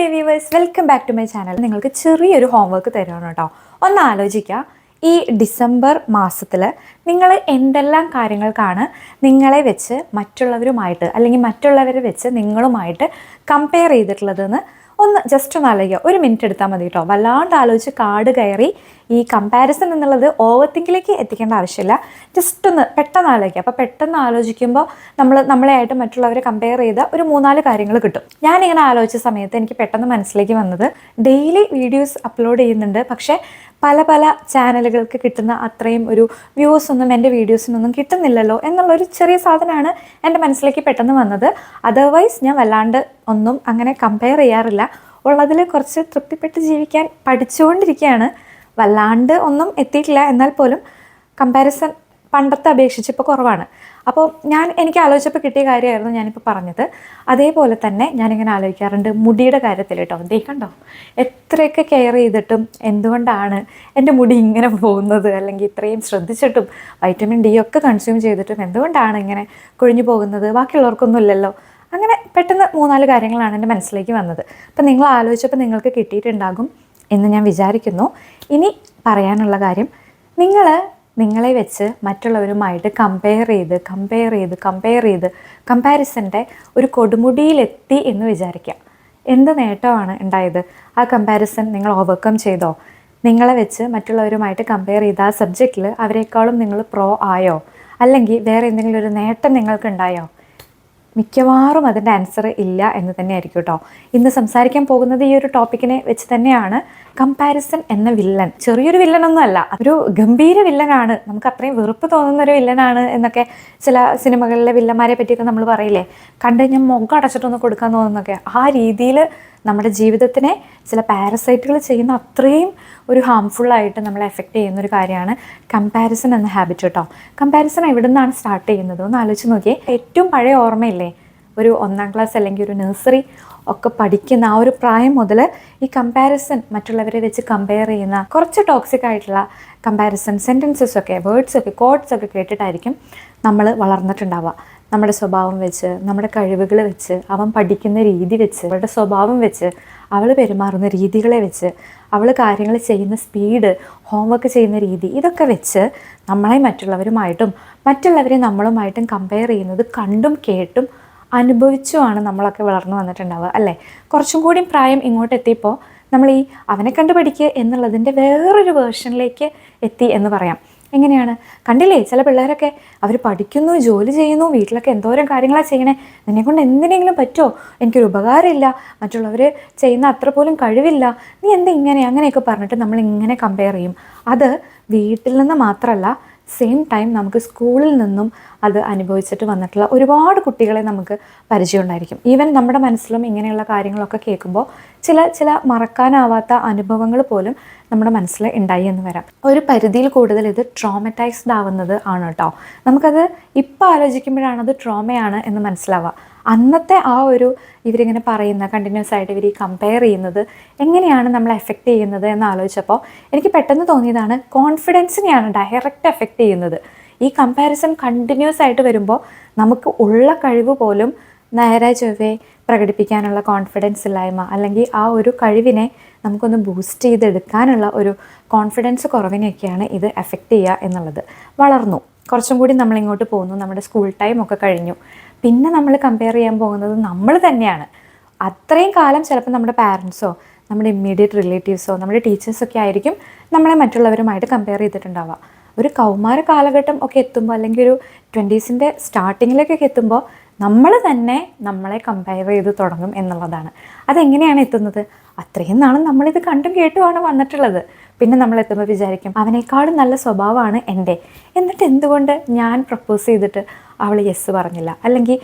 Dear viewers welcome back to my channel നിങ്ങൾക്ക് ചെറിയൊരു homework തരുവാണ് കേട്ടോ. ഒന്ന് ആലോചിക്കുക. ഈ ഡിസംബർ മാസത്തിൽ നിങ്ങൾ എന്തെല്ലാം കാര്യങ്ങൾക്കാണ് നിങ്ങളെ വെച്ച് മറ്റുള്ളവരുമായിട്ട് അല്ലെങ്കിൽ മറ്റുള്ളവരെ വെച്ച് നിങ്ങളുമായിട്ട് കമ്പയർ ചെയ്തിട്ടുള്ളതെന്ന് ഒന്ന് ജസ്റ്റ് ഒന്ന് ആലോചിക്കുക. ഒരു മിനിറ്റ് എടുത്താൽ മതി കേട്ടോ. വല്ലാണ്ട് ആലോചിച്ച് കാട് കയറി ഈ കമ്പാരിസൺ എന്നുള്ളത് ഓവർ തിങ്കിലേക്ക് എത്തിക്കേണ്ട ആവശ്യമില്ല. ജസ്റ്റ് ഒന്ന് പെട്ടെന്ന് ആലോചിക്കുക അപ്പോൾ പെട്ടെന്ന് ആലോചിക്കുമ്പോൾ നമ്മൾ നമ്മളെയായിട്ട് മറ്റുള്ളവരെ കമ്പയർ ചെയ്ത ഒരു മൂന്നാൽ കാര്യങ്ങൾ കിട്ടും. ഞാനിങ്ങനെ ആലോചിച്ച സമയത്ത് എനിക്ക് പെട്ടെന്ന് മനസ്സിലേക്ക് വന്നത് ഡെയിലി വീഡിയോസ് അപ്ലോഡ് ചെയ്യുന്നുണ്ട്. പക്ഷേ പല പല ചാനലുകൾക്ക് കിട്ടുന്ന അത്രയും ഒരു വ്യൂസ് ഒന്നും എന്റെ വീഡിയോസിനൊന്നും കിട്ടുന്നില്ലല്ലോ എന്നുള്ളൊരു ചെറിയ സാധനമാണ് എന്റെ മനസ്സിലേക്ക് പെട്ടെന്ന് വന്നത്. അതർവൈസ് ഞാൻ വല്ലാണ്ട് ഒന്നും അങ്ങനെ കമ്പയർ ചെയ്യാറില്ല. ഉള്ളതിൽ കുറച്ച് തൃപ്തിപ്പെട്ട് ജീവിക്കാൻ പഠിച്ചുകൊണ്ടിരിക്കുകയാണ്. വല്ലാണ്ട് ഒന്നും എത്തിയിട്ടില്ല. എന്നാൽ പോലും കമ്പാരിസൺ പണ്ടത്തെ അപേക്ഷിച്ച് ഇപ്പോൾ കുറവാണ്. അപ്പോൾ ഞാൻ എനിക്ക് ആലോചിച്ചപ്പോൾ കിട്ടിയ കാര്യമായിരുന്നു ഞാനിപ്പോൾ പറഞ്ഞത്. അതേപോലെ തന്നെ ഞാനിങ്ങനെ ആലോചിക്കാറുണ്ട് മുടിയുടെ കാര്യത്തിൽ കേട്ടോ. ദേ കണ്ടോ? എത്രയൊക്കെ കെയർ ചെയ്തിട്ടും എന്തുകൊണ്ടാണ് എന്റെ മുടി ഇങ്ങനെ പോകുന്നത്? അല്ലെങ്കിൽ ഇത്രയും ശ്രദ്ധിച്ചിട്ടും വൈറ്റമിൻ ഡി ഒക്കെ കൺസ്യൂം ചെയ്തിട്ടും എന്തുകൊണ്ടാണ് ഇങ്ങനെ കൊഴിഞ്ഞു പോകുന്നത്? ബാക്കിയുള്ളവർക്കൊന്നും ഇല്ലല്ലോ അങ്ങനെ പെട്ടെന്ന് മൂന്നാൽ കാര്യങ്ങളാണ് എന്റെ മനസ്സിലേക്ക് വന്നത്. അപ്പം നിങ്ങൾ ആലോചിച്ചപ്പോൾ നിങ്ങൾക്ക് കിട്ടിയിട്ടുണ്ടാകും എന്ന് ഞാൻ വിചാരിക്കുന്നു. ഇനി പറയാനുള്ള കാര്യം നിങ്ങൾ നിങ്ങളെ വെച്ച് മറ്റുള്ളവരുമായിട്ട് കമ്പയർ ചെയ്ത് കമ്പയർ ചെയ്ത് കമ്പയർ ചെയ്ത് കമ്പാരിസന്റെ ഒരു കൊടുമുടിയിലെത്തി എന്ന് വിചാരിക്കാം. എന്ത് നേട്ടമാണ് ഉണ്ടായത്? ആ കമ്പാരിസൺ നിങ്ങൾ ഓവർകം ചെയ്തോ? നിങ്ങളെ വെച്ച് മറ്റുള്ളവരുമായിട്ട് കമ്പയർ ചെയ്ത ആ സബ്ജക്റ്റിൽ അവരെക്കാളും നിങ്ങൾ പ്രോ ആയോ? അല്ലെങ്കിൽ വേറെ എന്തെങ്കിലും ഒരു നേട്ടം നിങ്ങൾക്ക് ഉണ്ടായോ മിക്കവാറും അതിന്റെ ആൻസർ ഇല്ല എന്ന് തന്നെയായിരിക്കും കേട്ടോ ഇന്ന് സംസാരിക്കാൻ പോകുന്നത് ഈ ഒരു ടോപ്പിക്കിനെ വെച്ച് തന്നെയാണ്. കമ്പാരിസൺ എന്ന വില്ലൻ. ചെറിയൊരു വില്ലനൊന്നും അല്ല ഒരു ഗംഭീര വില്ലനാണ്. നമുക്ക് അത്രയും വെറുപ്പ് തോന്നുന്ന ഒരു വില്ലനാണ് എന്നൊക്കെ ചില സിനിമകളിലെ വില്ലന്മാരെ പറ്റിയൊക്കെ നമ്മൾ പറയില്ലേ? കണ്ടു കഴിഞ്ഞാൽ മുഖം അടച്ചിട്ടൊന്ന് കൊടുക്കാൻ തോന്നുന്നൊക്കെ. ആ രീതിയിൽ നമ്മുടെ ജീവിതത്തിനെ ചില പാരസൈറ്റുകൾ ചെയ്യുന്ന അത്രയും ഒരു ഹാംഫുള്ളായിട്ട് നമ്മളെ എഫക്റ്റ് ചെയ്യുന്ന ഒരു കാര്യമാണ് കമ്പാരിസൺ എന്ന ഹാബിറ്റ് കേട്ടോ. കമ്പാരിസൺ എവിടെ നിന്നാണ് സ്റ്റാർട്ട് ചെയ്യുന്നത്? ഒന്ന് ആലോചിച്ച് നോക്കിയേ. ഏറ്റവും പഴയ ഓർമ്മയില്ലേ? ഒരു ഒന്നാം ക്ലാസ് അല്ലെങ്കിൽ ഒരു നഴ്സറി ഒക്കെ പഠിക്കുന്ന ആ ഒരു പ്രായം മുതൽ ഈ കമ്പാരിസൺ മറ്റുള്ളവരെ വെച്ച് കമ്പയർ ചെയ്യുന്ന കുറച്ച് ടോക്സിക് ആയിട്ടുള്ള കമ്പാരിസൺ സെന്റൻസസ് ഒക്കെ വേർഡ്സ് ഒക്കെ കോഡ്സ് ഒക്കെ കേട്ടിട്ടായിരിക്കും നമ്മൾ വളർന്നിട്ടുണ്ടാവുക. നമ്മുടെ സ്വഭാവം വെച്ച് നമ്മുടെ കഴിവുകൾ വെച്ച് അവൻ പഠിക്കുന്ന രീതി വെച്ച് അവളുടെ സ്വഭാവം വെച്ച് അവൾ പെരുമാറുന്ന രീതികളെ വെച്ച് അവൾ കാര്യങ്ങൾ ചെയ്യുന്ന സ്പീഡ് ഹോംവർക്ക് ചെയ്യുന്ന രീതി ഇതൊക്കെ വെച്ച് നമ്മളെ മറ്റുള്ളവരുമായിട്ടും മറ്റുള്ളവരെ നമ്മളുമായിട്ടും കമ്പയർ ചെയ്യുന്നത് കണ്ടും കേട്ടും അനുഭവിച്ചുമാണ് നമ്മളൊക്കെ വളർന്നു വന്നിട്ടുണ്ടാവുക അല്ലേ? കുറച്ചും കൂടി പ്രായം ഇങ്ങോട്ട് എത്തിയപ്പോൾ നമ്മൾ ഈ അവനെ കണ്ടു പഠിക്കുക എന്നുള്ളതിന്റെ വേറൊരു വേർഷനിലേക്ക് എത്തി എന്ന് പറയാം. എങ്ങനെയാണ്? കണ്ടില്ലേ ചില പിള്ളേരൊക്കെ അവർ പഠിക്കുന്നു ജോലി ചെയ്യുന്നു വീട്ടിലൊക്കെ എന്തോരം കാര്യങ്ങളാണ് ചെയ്യണേ നിന്നെ കൊണ്ട് എന്തിനെങ്കിലും പറ്റുമോ? എനിക്കൊരു ഉപകാരമില്ല മറ്റുള്ളവർ ചെയ്യുന്ന അത്ര പോലും കഴിവില്ല നീ എന്ത് ഇങ്ങനെ അങ്ങനെയൊക്കെ പറഞ്ഞിട്ട് നമ്മൾ ഇങ്ങനെ കമ്പയർ ചെയ്യും. അത് വീട്ടിൽ നിന്ന് മാത്രമല്ല സെയിം ടൈം നമുക്ക് സ്കൂളിൽ നിന്നും അത് അനുഭവിച്ചിട്ട് വന്നിട്ടുള്ള ഒരുപാട് കുട്ടികളെ നമുക്ക് പരിചയമുണ്ടായിരിക്കും. ഈവൻ നമ്മുടെ മനസ്സിലും ഇങ്ങനെയുള്ള കാര്യങ്ങളൊക്കെ കേൾക്കുമ്പോൾ ചില ചില മറക്കാനാവാത്ത അനുഭവങ്ങൾ പോലും നമ്മുടെ മനസ്സിൽ ഉണ്ടായി എന്ന് വരാം. ഒരു പരിധിയിൽ കൂടുതൽ ഇത് ട്രോമറ്റൈസ്ഡ് ആവുന്നത് ആണ് കേട്ടോ. നമുക്കത് ഇപ്പോൾ ആലോചിക്കുമ്പോഴാണ് അത് ട്രോമയാണ് എന്ന് മനസ്സിലാവുക. അന്നത്തെ ആ ഒരു ഇവരിങ്ങനെ പറയുന്ന കണ്ടിന്യൂസ് ആയിട്ട് ഇവർ ഈ കമ്പയർ ചെയ്യുന്നത് എങ്ങനെയാണ് നമ്മളെ എഫക്റ്റ് ചെയ്യുന്നത് എന്ന് ആലോചിച്ചപ്പോൾ എനിക്ക് പെട്ടെന്ന് തോന്നിയതാണ് കോൺഫിഡൻസിനെയാണ് ഡയറക്റ്റ് എഫക്റ്റ് ചെയ്യുന്നത്. ഈ കമ്പാരിസൺ കണ്ടിന്യൂസ് ആയിട്ട് വരുമ്പോൾ നമുക്ക് ഉള്ള കഴിവ് പോലും നേരെ ചൊവ്വേ പ്രകടിപ്പിക്കാനുള്ള കോൺഫിഡൻസ് ഇല്ലായ്മ അല്ലെങ്കിൽ ആ ഒരു കഴിവിനെ നമുക്കൊന്ന് ബൂസ്റ്റ് ചെയ്തെടുക്കാനുള്ള ഒരു കോൺഫിഡൻസ് കുറവിനെയൊക്കെയാണ് ഇത് എഫക്റ്റ് ചെയ്യുക എന്നുള്ളത്. വളർന്നു. കുറച്ചും കൂടി നമ്മളിങ്ങോട്ട് പോകുന്നു നമ്മുടെ സ്കൂൾ ടൈം ഒക്കെ കഴിഞ്ഞു. പിന്നെ നമ്മൾ കമ്പയർ ചെയ്യാൻ പോകുന്നത് നമ്മൾ തന്നെയാണ്. അത്രയും കാലം ചിലപ്പോൾ നമ്മുടെ പാരൻസോ നമ്മുടെ ഇമ്മീഡിയറ്റ് റിലേറ്റീവ്സോ നമ്മുടെ ടീച്ചേഴ്സൊക്കെ ആയിരിക്കും നമ്മളെ മറ്റുള്ളവരുമായിട്ട് കമ്പയർ ചെയ്തിട്ടുണ്ടാവുക. ഒരു കൗമാര കാലഘട്ടം ഒക്കെ എത്തുമ്പോൾ അല്ലെങ്കിൽ ഒരു ട്വന്റീസിന്റെ സ്റ്റാർട്ടിങ്ങിലേക്കൊക്കെ എത്തുമ്പോൾ നമ്മൾ തന്നെ നമ്മളെ കമ്പയർ ചെയ്ത് തുടങ്ങും എന്നുള്ളതാണ്. അതെങ്ങനെയാണ് എത്തുന്നത്? അത്രയും നാളും നമ്മളിത് കണ്ടും കേട്ടുമാണ് വന്നിട്ടുള്ളത്. പിന്നെ നമ്മൾ എത്തുമ്പോൾ വിചാരിക്കും അവനേക്കാളും നല്ല സ്വഭാവമാണ് എന്റെ. എന്നിട്ട് എന്തുകൊണ്ട് ഞാൻ പ്രപ്പോസ് ചെയ്തിട്ട് അവൾ യെസ് പറഞ്ഞില്ല. അല്ലെങ്കിൽ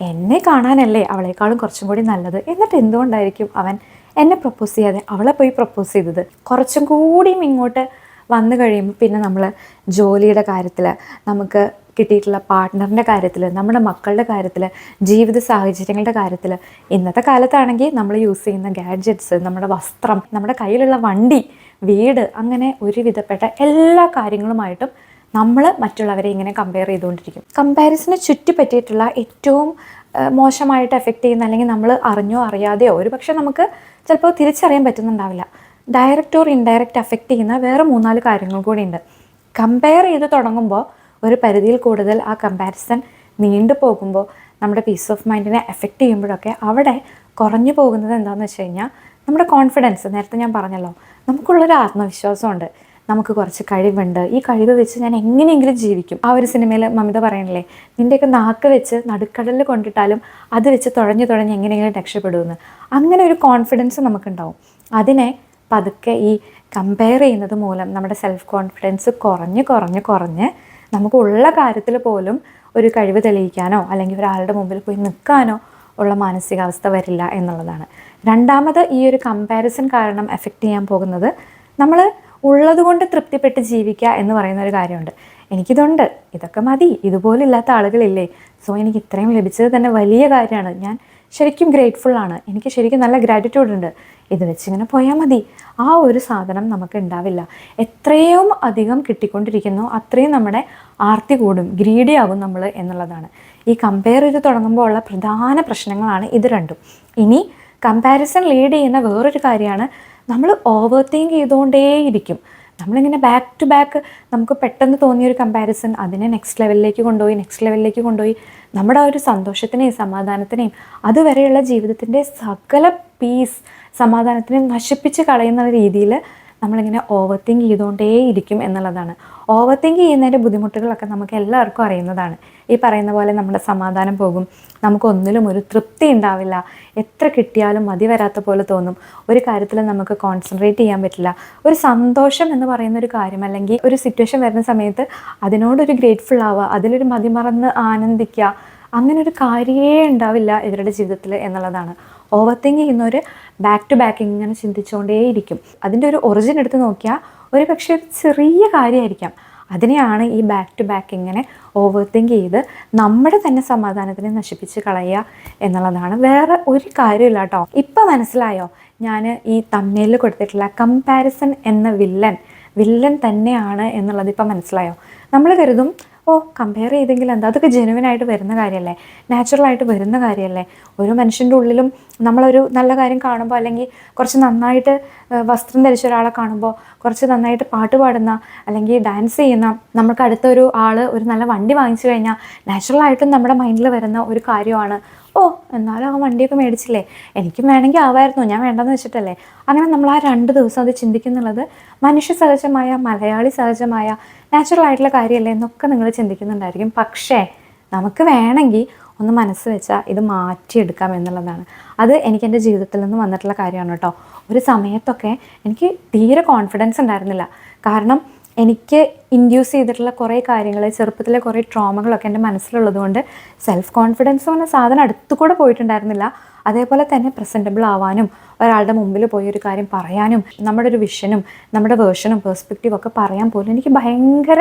എന്നെ കാണാനല്ലേ അവളെക്കാളും കുറച്ചും കൂടി നല്ലത്. എന്നിട്ട് എന്തുകൊണ്ടായിരിക്കും അവൻ എന്നെ പ്രപ്പോസ് ചെയ്യാതെ അവളെ പോയി പ്രപ്പോസ് ചെയ്തത്? കുറച്ചും കൂടിയും ഇങ്ങോട്ട് വന്നു കഴിയുമ്പോൾ പിന്നെ നമ്മൾ ജോലിയുടെ കാര്യത്തിൽ നമുക്ക് കിട്ടിയിട്ടുള്ള പാർട്ട്ണറിന്റെ കാര്യത്തിൽ നമ്മുടെ മക്കളുടെ കാര്യത്തിൽ ജീവിത സാഹചര്യങ്ങളുടെ കാര്യത്തിൽ ഇന്നത്തെ കാലത്താണെങ്കിൽ നമ്മൾ യൂസ് ചെയ്യുന്ന ഗാഡ്ജറ്റ്സ് നമ്മുടെ വസ്ത്രം നമ്മുടെ കയ്യിലുള്ള വണ്ടി വീട് അങ്ങനെ ഒരുവിധപ്പെട്ട എല്ലാ കാര്യങ്ങളുമായിട്ടും നമ്മൾ മറ്റുള്ളവരെ ഇങ്ങനെ കമ്പയർ ചെയ്തുകൊണ്ടിരിക്കും. കമ്പാരിസനെ ചുറ്റിപ്പറ്റിയിട്ടുള്ള ഏറ്റവും മോശമായിട്ട് എഫക്റ്റ് ചെയ്യുന്ന അല്ലെങ്കിൽ നമ്മൾ അറിഞ്ഞോ അറിയാതെയോ ഒരു പക്ഷേ നമുക്ക് ചിലപ്പോൾ തിരിച്ചറിയാൻ പറ്റുന്നുണ്ടാവില്ല. ഡയറക്റ്റ് ഓർ ഇൻഡയറക്റ്റ് അഫക്റ്റ് ചെയ്യുന്ന വേറെ മൂന്നാൽ കാര്യങ്ങൾ കൂടിയുണ്ട്. കമ്പയർ ചെയ്ത് തുടങ്ങുമ്പോൾ ഒരു പരിധിയിൽ കൂടുതൽ ആ കമ്പാരിസൺ നീണ്ടു പോകുമ്പോൾ നമ്മുടെ പീസ് ഓഫ് മൈൻഡിനെ എഫക്റ്റ് ചെയ്യുമ്പോഴൊക്കെ അവിടെ കുറഞ്ഞു പോകുന്നത് എന്താണെന്ന് വെച്ച് കഴിഞ്ഞാൽ നമ്മുടെ കോൺഫിഡൻസ് നേരത്തെ ഞാൻ പറഞ്ഞല്ലോ നമുക്കുള്ളൊരു ആത്മവിശ്വാസമുണ്ട്. നമുക്ക് കുറച്ച് കഴിവുണ്ട്. ഈ കഴിവ് വെച്ച് ഞാൻ എങ്ങനെയെങ്കിലും ജീവിക്കും. ആ ഒരു സിനിമയിൽ മമിത പറയണില്ലേ? നിന്റെയൊക്കെ നാക്ക് വെച്ച് നടുക്കടലിൽ കൊണ്ടിട്ടാലും അത് വെച്ച് തുഴഞ്ഞു തുഴഞ്ഞ് എങ്ങനെയെങ്കിലും രക്ഷപ്പെടുമെന്ന്. അങ്ങനെ ഒരു കോൺഫിഡൻസ് നമുക്കുണ്ടാവും. അതിനെ പതുക്കെ ഈ കമ്പയർ ചെയ്യുന്നത് മൂലം നമ്മുടെ സെൽഫ് കോൺഫിഡൻസ് കുറഞ്ഞ് കുറഞ്ഞ് കുറഞ്ഞ് നമുക്കുള്ള കാര്യത്തിൽ പോലും ഒരു കഴിവ് തെളിയിക്കാനോ അല്ലെങ്കിൽ ഒരാളുടെ മുമ്പിൽ പോയി നിൽക്കാനോ ഉള്ള മാനസികാവസ്ഥ വരില്ല എന്നുള്ളതാണ്. രണ്ടാമത് ഈ ഒരു കമ്പാരിസൺ കാരണം എഫക്റ്റ് ചെയ്യാൻ പോകുന്നത് നമ്മൾ ഉള്ളതുകൊണ്ട് തൃപ്തിപ്പെട്ട് ജീവിക്കുക എന്ന് പറയുന്ന ഒരു കാര്യമുണ്ട്. എനിക്കിതുണ്ട്. ഇതൊക്കെ മതി. ഇതുപോലില്ലാത്ത ആളുകളില്ലേ. സോ എനിക്ക് ഇത്രയും ലഭിച്ചത് തന്നെ വലിയ കാര്യമാണ്. ഞാൻ ശരിക്കും ഗ്രേറ്റ്ഫുൾ ആണ്. എനിക്ക് ശരിക്കും നല്ല ഗ്രാറ്റിറ്റ്യൂഡ് ഉണ്ട്. ഇത് വെച്ചിങ്ങനെ പോയാൽ മതി. ആ ഒരു സാധനം നമുക്ക് ഉണ്ടാവില്ല. എത്രയും അധികം കിട്ടിക്കൊണ്ടിരിക്കുന്നു അത്രയും നമ്മുടെ ആർത്തി കൂടും ഗ്രീഡി ആകും നമ്മൾ എന്നുള്ളതാണ്. ഈ കമ്പയർ ചെയ്ത് തുടങ്ങുമ്പോൾ ഉള്ള പ്രധാന പ്രശ്നങ്ങളാണ് ഇത് രണ്ടും. ഇനി കമ്പാരിസൺ ലീഡ് ചെയ്യുന്ന വേറൊരു കാര്യമാണ് നമ്മൾ ഓവർ തിങ്ക് ചെയ്തുകൊണ്ടേയിരിക്കും. നമ്മളിങ്ങനെ ബാക്ക് ടു ബാക്ക് നമുക്ക് പെട്ടെന്ന് തോന്നിയ ഒരു കമ്പാരിസൺ അതിനെ നെക്സ്റ്റ് ലെവലിലേക്ക് കൊണ്ടുപോയി നെക്സ്റ്റ് ലെവലിലേക്ക് കൊണ്ടുപോയി. നമ്മുടെ ആ ഒരു സന്തോഷത്തിനെയും സമാധാനത്തിനെയും അതുവരെയുള്ള ജീവിതത്തിന്റെ സകല പീസ് സമാധാനത്തിനെയും നശിപ്പിച്ച് കളയുന്ന രീതിയിൽ നമ്മളിങ്ങനെ ഓവർ തിങ്ക് ചെയ്തുകൊണ്ടേ ഇരിക്കും എന്നുള്ളതാണ്. ഓവർ തിങ്ക് ചെയ്യുന്നതിന്റെ ബുദ്ധിമുട്ടുകളൊക്കെ നമുക്ക് എല്ലാവർക്കും അറിയുന്നതാണ്. ഈ പറയുന്ന പോലെ നമ്മുടെ സമാധാനം പോകും. നമുക്കൊന്നിലും ഒരു തൃപ്തി ഉണ്ടാവില്ല. എത്ര കിട്ടിയാലും മതി വരാത്ത പോലെ തോന്നും. ഒരു കാര്യത്തിൽ നമുക്ക് കോൺസെൻട്രേറ്റ് ചെയ്യാൻ പറ്റില്ല. ഒരു സന്തോഷം എന്ന് പറയുന്ന ഒരു കാര്യം അല്ലെങ്കിൽ ഒരു സിറ്റുവേഷൻ വരുന്ന സമയത്ത് അതിനോടൊരു ഗ്രേറ്റ്ഫുൾ ആവുക അതിലൊരു മതിമറന്ന് ആനന്ദിക്കുക അങ്ങനെ ഒരു കാര്യമേ ഉണ്ടാവില്ല ഇവരുടെ ജീവിതത്തിൽ എന്നുള്ളതാണ്. ഓവർ തിങ്ക് ചെയ്യുന്നവർ ബാക്ക് ടു ബാക്ക് ഇങ്ങനെ ചിന്തിച്ചുകൊണ്ടേയിരിക്കും അതിന്റെ ഒരു ഒറിജിൻ എടുത്ത് നോക്കിയാൽ ഒരു പക്ഷേ ഒരു ചെറിയ കാര്യമായിരിക്കാം അതിനെയാണ് ഈ ബാക്ക് ടു ബാക്ക് ഇങ്ങനെ ഓവർ തിങ്ക് ചെയ്ത് നമ്മുടെ തന്നെ സമാധാനത്തിനെ നശിപ്പിച്ച് കളയുക എന്നുള്ളതാണ്. വേറെ ഒരു കാര്യമില്ല കേട്ടോ. ഇപ്പം മനസ്സിലായോ? ഞാൻ ഈ തമ്മയിൽ കൊടുത്തിട്ടുള്ള കമ്പാരിസൺ എന്ന വില്ലൻ വില്ലൻ തന്നെയാണ് എന്നുള്ളത് ഇപ്പം മനസ്സിലായോ? നമ്മൾ കരുതും ഓ കമ്പയർ ചെയ്തെങ്കിൽ എന്താ അതൊക്കെ ജെനുവിനായിട്ട് വരുന്ന കാര്യമല്ലേ നാച്ചുറലായിട്ട് വരുന്ന കാര്യമല്ലേ ഒരു മനുഷ്യന്റെ ഉള്ളിലും നമ്മളൊരു നല്ല കാര്യം കാണുമ്പോൾ അല്ലെങ്കിൽ കുറച്ച് നന്നായിട്ട് വസ്ത്രം ധരിച്ച ഒരാളെ കാണുമ്പോൾ കുറച്ച് നന്നായിട്ട് പാട്ട് പാടുന്ന അല്ലെങ്കിൽ ഡാൻസ് ചെയ്യുന്ന നമുക്ക് അടുത്തൊരു ആൾ ഒരു നല്ല വണ്ടി വാങ്ങിച്ചു കഴിഞ്ഞാൽ നാച്ചുറലായിട്ടും നമ്മുടെ മൈൻഡിൽ വരുന്ന ഒരു കാര്യമാണ് ഓ എന്നാലും ആ വണ്ടിയൊക്കെ മേടിച്ചില്ലേ? എനിക്കും വേണമെങ്കിൽ ആവായിരുന്നു ഞാൻ വേണ്ടെന്ന് വെച്ചിട്ടല്ലേ? അങ്ങനെ നമ്മൾ ആ രണ്ട് ദിവസം അത് ചിന്തിക്കുന്നുള്ളത് മനുഷ്യ സഹജമായ മലയാളി സഹജമായ നാച്ചുറൽ ആയിട്ടുള്ള കാര്യമല്ലേ എന്നൊക്കെ നിങ്ങൾ ചിന്തിക്കുന്നുണ്ടായിരിക്കും. പക്ഷേ നമുക്ക് വേണമെങ്കിൽ ഒന്ന് മനസ്സ് വെച്ചാൽ ഇത് മാറ്റിയെടുക്കാം എന്നുള്ളതാണ്. അത് എനിക്ക് എന്റെ ജീവിതത്തിൽ നിന്ന് വന്നിട്ടുള്ള കാര്യമാണ് കേട്ടോ. ഒരു സമയത്തൊക്കെ എനിക്ക് തീരെ കോൺഫിഡൻസ് ഉണ്ടായിരുന്നില്ല. കാരണം എനിക്ക് ഇൻഡ്യൂസ് ചെയ്തിട്ടുള്ള കുറേ കാര്യങ്ങൾ ചെറുപ്പത്തിലെ കുറേ ട്രോമകളൊക്കെ എന്റെ മനസ്സിലുള്ളത് കൊണ്ട് സെൽഫ് കോൺഫിഡൻസ് എന്ന സാധനം അടുത്തുകൂടെ പോയിട്ടുണ്ടായിരുന്നില്ല. അതേപോലെ തന്നെ പ്രസന്റബിൾ ആവാനും ഒരാളുടെ മുമ്പിൽ പോയി ഒരു കാര്യം പറയാനും നമ്മുടെ ഒരു വിഷനും നമ്മുടെ വേർഷനും പേഴ്സ്പെക്റ്റീവ് ഒക്കെ പറയാൻ പോലും എനിക്ക് ഭയങ്കര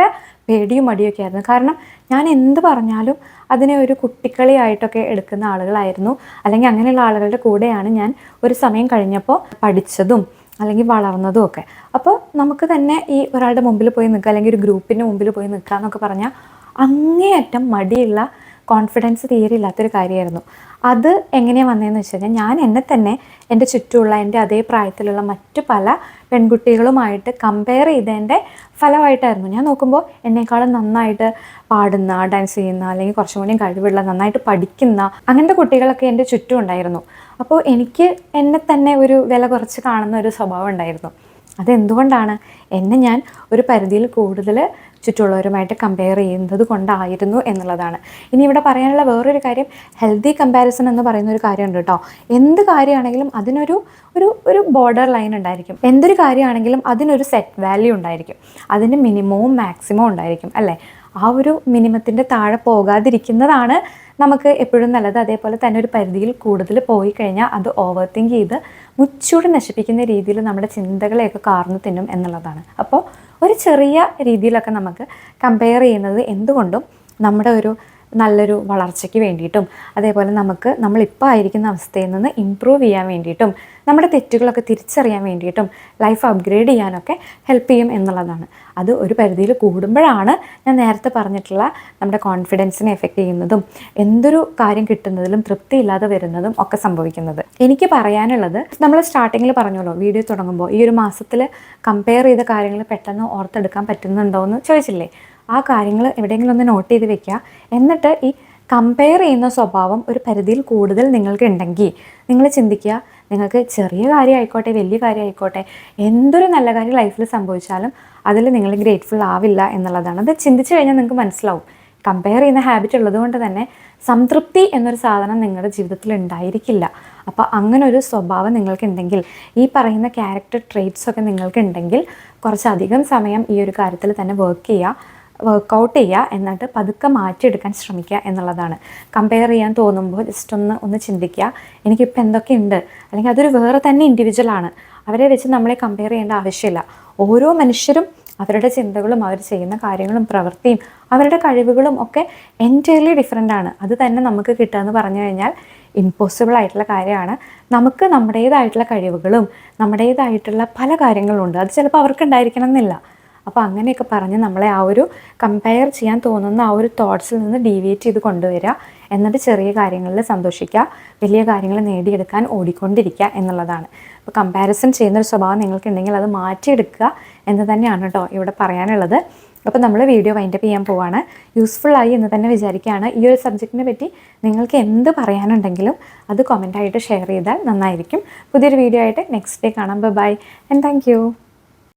പേടിയും മടിയൊക്കെ ആയിരുന്നു. കാരണം ഞാൻ എന്ത് പറഞ്ഞാലും അതിനെ ഒരു കുട്ടിക്കളിയായിട്ടൊക്കെ എടുക്കുന്ന ആളുകളായിരുന്നു. അല്ലെങ്കിൽ അങ്ങനെയുള്ള ആളുകളുടെ കൂടെയാണ് ഞാൻ ഒരു സമയം കഴിഞ്ഞപ്പോൾ പഠിച്ചതും അല്ലെങ്കിൽ വളർന്നതും ഒക്കെ. അപ്പോൾ നമുക്ക് തന്നെ ഈ ഒരാളുടെ മുമ്പിൽ പോയി നിൽക്കുക അല്ലെങ്കിൽ ഒരു ഗ്രൂപ്പിന്റെ മുമ്പിൽ പോയി നിൽക്കുക എന്നൊക്കെ പറഞ്ഞാൽ അങ്ങേയറ്റം മടിയുള്ള കോൺഫിഡൻസ് തീരെ ഇല്ലാത്തൊരു കാര്യമായിരുന്നു. അത് എങ്ങനെയാണ് വന്നതെന്ന് വെച്ച് കഴിഞ്ഞാൽ ഞാൻ എന്നെ തന്നെ എന്റെ ചുറ്റുമുള്ള എന്റെ അതേ പ്രായത്തിലുള്ള മറ്റ് പല പെൺകുട്ടികളുമായിട്ട് കമ്പയർ ചെയ്തതിന്റെ ഫലമായിട്ടായിരുന്നു. ഞാൻ നോക്കുമ്പോൾ എന്നെക്കാളും നന്നായിട്ട് പാടുന്ന ഡാൻസ് ചെയ്യുന്ന അല്ലെങ്കിൽ കുറച്ചും കൂടി കഴിവുള്ള നന്നായിട്ട് പഠിക്കുന്ന അങ്ങനത്തെ കുട്ടികളൊക്കെ എന്റെ ചുറ്റും ഉണ്ടായിരുന്നു. അപ്പോൾ എനിക്ക് എന്നെ തന്നെ ഒരു വില കുറച്ച് കാണുന്ന ഒരു സ്വഭാവം ഉണ്ടായിരുന്നു. അതെന്തുകൊണ്ടാണ്? എന്നെ ഞാൻ ഒരു പരിധിയിൽ കൂടുതൽ ചുറ്റുള്ളവരുമായിട്ട് കമ്പയർ ചെയ്യുന്നത് കൊണ്ടായിരുന്നു എന്നുള്ളതാണ്. ഇനി ഇവിടെ പറയാനുള്ള വേറൊരു കാര്യം ഹെൽത്തി കമ്പാരിസൺ എന്ന് പറയുന്ന ഒരു കാര്യമുണ്ട് കേട്ടോ. എന്ത് കാര്യമാണെങ്കിലും അതിനൊരു ഒരു ഒരു ബോർഡർ ലൈൻ ഉണ്ടായിരിക്കും. എന്തൊരു കാര്യമാണെങ്കിലും അതിനൊരു സെറ്റ് വാല്യൂ ഉണ്ടായിരിക്കും. അതിന് മിനിമവും മാക്സിമവും ഉണ്ടായിരിക്കും അല്ലേ? ആ ഒരു മിനിമത്തിന്റെ താഴെ പോകാതിരിക്കുന്നതാണ് നമുക്ക് എപ്പോഴും നല്ലത്. അതേപോലെ തന്നെ ഒരു പരിധിയിൽ കൂടുതൽ പോയി കഴിഞ്ഞാൽ അത് ഓവർ തിങ്ക് ചെയ്ത് മുച്ചൂടെ നശിപ്പിക്കുന്ന രീതിയിൽ നമ്മുടെ ചിന്തകളെയൊക്കെ കാർന്നു തിന്നും എന്നുള്ളതാണ്. അപ്പോൾ ഒരു ചെറിയ രീതിയിലൊക്കെ നമുക്ക് കമ്പയർ ചെയ്യുന്നത് എന്തുകൊണ്ടും നമ്മുടെ ഒരു നല്ലൊരു വളർച്ചയ്ക്ക് വേണ്ടിയിട്ടും അതേപോലെ നമുക്ക് നമ്മളിപ്പോൾ ആയിരിക്കുന്ന അവസ്ഥയിൽ നിന്ന് ഇമ്പ്രൂവ് ചെയ്യാൻ വേണ്ടിയിട്ടും നമ്മുടെ തെറ്റുകളൊക്കെ തിരിച്ചറിയാൻ വേണ്ടിയിട്ടും ലൈഫ് അപ്ഗ്രേഡ് ചെയ്യാനൊക്കെ ഹെൽപ്പ് ചെയ്യും എന്നുള്ളതാണ്. അത് ഒരു പരിധിയിൽ കൂടുമ്പോഴാണ് ഞാൻ നേരത്തെ പറഞ്ഞിട്ടുള്ള നമ്മുടെ കോൺഫിഡൻസിനെ എഫക്റ്റ് ചെയ്യുന്നതും എന്തൊരു കാര്യം കിട്ടുന്നതിലും തൃപ്തിയില്ലാതെ വരുന്നതും ഒക്കെ സംഭവിക്കുന്നത്. എനിക്ക് പറയാനുള്ളത് നമ്മൾ സ്റ്റാർട്ടിങ്ങിൽ പറഞ്ഞല്ലോ വീഡിയോ തുടങ്ങുമ്പോൾ ഈ ഒരു മാസത്തിൽ കമ്പയർ ചെയ്ത കാര്യങ്ങൾ പെട്ടെന്ന് ഓർത്തെടുക്കാൻ പറ്റുന്നുണ്ടോ എന്ന് ചോദിച്ചില്ലേ? ആ കാര്യങ്ങൾ എവിടെയെങ്കിലും ഒന്ന് നോട്ട് ചെയ്ത് വെക്കുക. എന്നിട്ട് ഈ കമ്പയർ ചെയ്യുന്ന സ്വഭാവം ഒരു പരിധിയിൽ കൂടുതൽ നിങ്ങൾക്ക് ഉണ്ടെങ്കിൽ നിങ്ങൾ ചിന്തിക്കുക നിങ്ങൾക്ക് ചെറിയ കാര്യമായിക്കോട്ടെ വലിയ കാര്യമായിക്കോട്ടെ എന്തൊരു നല്ല കാര്യം ലൈഫിൽ സംഭവിച്ചാലും അതിൽ നിങ്ങൾ ഗ്രേറ്റ്ഫുൾ ആവില്ല എന്നുള്ളതാണ്. അത് ചിന്തിച്ചു കഴിഞ്ഞാൽ നിങ്ങൾക്ക് മനസ്സിലാവും. കമ്പയർ ചെയ്യുന്ന ഹാബിറ്റ് ഉള്ളതുകൊണ്ട് തന്നെ സംതൃപ്തി എന്നൊരു സാധനം നിങ്ങളുടെ ജീവിതത്തിൽ ഉണ്ടായിരിക്കില്ല. അപ്പോൾ അങ്ങനെ ഒരു സ്വഭാവം നിങ്ങൾക്കുണ്ടെങ്കിൽ ഈ പറയുന്ന ക്യാരക്ടർ ട്രേറ്റ്സ് ഒക്കെ നിങ്ങൾക്കുണ്ടെങ്കിൽ കുറച്ചധികം സമയം ഈ ഒരു കാര്യത്തിൽ തന്നെ വർക്ക് ചെയ്യുക. വർക്കൗട്ട് ചെയ്യുക എന്നിട്ട് പതുക്കെ മാറ്റിയെടുക്കാൻ ശ്രമിക്കുക എന്നുള്ളതാണ്. കമ്പയർ ചെയ്യാൻ തോന്നുമ്പോൾ ജസ്റ്റ് ഒന്ന് ഒന്ന് ചിന്തിക്കുക എനിക്കിപ്പോൾ എന്തൊക്കെയുണ്ട്? അല്ലെങ്കിൽ അതൊരു വേറെ തന്നെ ഇൻഡിവിജ്വലാണ് അവരെ വെച്ച് നമ്മളെ കമ്പയർ ചെയ്യേണ്ട ആവശ്യമില്ല. ഓരോ മനുഷ്യരും അവരുടെ ചിന്തകളും അവർ ചെയ്യുന്ന കാര്യങ്ങളും പ്രവൃത്തിയും അവരുടെ കഴിവുകളും ഒക്കെ എന്റയർലി ഡിഫറെന്റ് ആണ്. അത് തന്നെ നമുക്ക് കിട്ടുക എന്ന് പറഞ്ഞു കഴിഞ്ഞാൽ ഇമ്പോസിബിൾ ആയിട്ടുള്ള കാര്യമാണ്. നമുക്ക് നമ്മുടേതായിട്ടുള്ള കഴിവുകളും നമ്മുടേതായിട്ടുള്ള പല കാര്യങ്ങളുണ്ട് അത് ചിലപ്പോൾ അവർക്ക് ഉണ്ടായിരിക്കണം എന്നില്ല. അപ്പോൾ അങ്ങനെയൊക്കെ പറഞ്ഞ് നമ്മളെ ആ ഒരു കമ്പയർ ചെയ്യാൻ തോന്നുന്ന ആ ഒരു തോട്ട്സിൽ നിന്ന് ഡീവിയേറ്റ് ചെയ്ത് കൊണ്ടുവരിക. എന്നിട്ട് ചെറിയ കാര്യങ്ങളിൽ സന്തോഷിക്കുക. വലിയ കാര്യങ്ങൾ നേടിയെടുക്കാൻ ഓടിക്കൊണ്ടിരിക്കുക എന്നുള്ളതാണ്. അപ്പോൾ കമ്പാരിസൺ ചെയ്യുന്നൊരു സ്വഭാവം നിങ്ങൾക്കുണ്ടെങ്കിൽ അത് മാറ്റിയെടുക്കുക എന്ന് തന്നെയാണ് കേട്ടോ ഇവിടെ പറയാനുള്ളത്. അപ്പോൾ നമ്മൾ വീഡിയോ വൈൻഡപ്പ് ചെയ്യാൻ പോവാണ്. യൂസ്ഫുൾ ആയി എന്ന് തന്നെ വിചാരിക്കുകയാണ്. ഈ ഒരു സബ്ജക്റ്റിനെ പറ്റി നിങ്ങൾക്ക് എന്ത് പറയാനുണ്ടെങ്കിലും അത് കമന്റായിട്ട് ഷെയർ ചെയ്താൽ നന്നായിരിക്കും. പുതിയൊരു വീഡിയോ ആയിട്ട് നെക്സ്റ്റ് ഡേ കാണാം. Bye and thank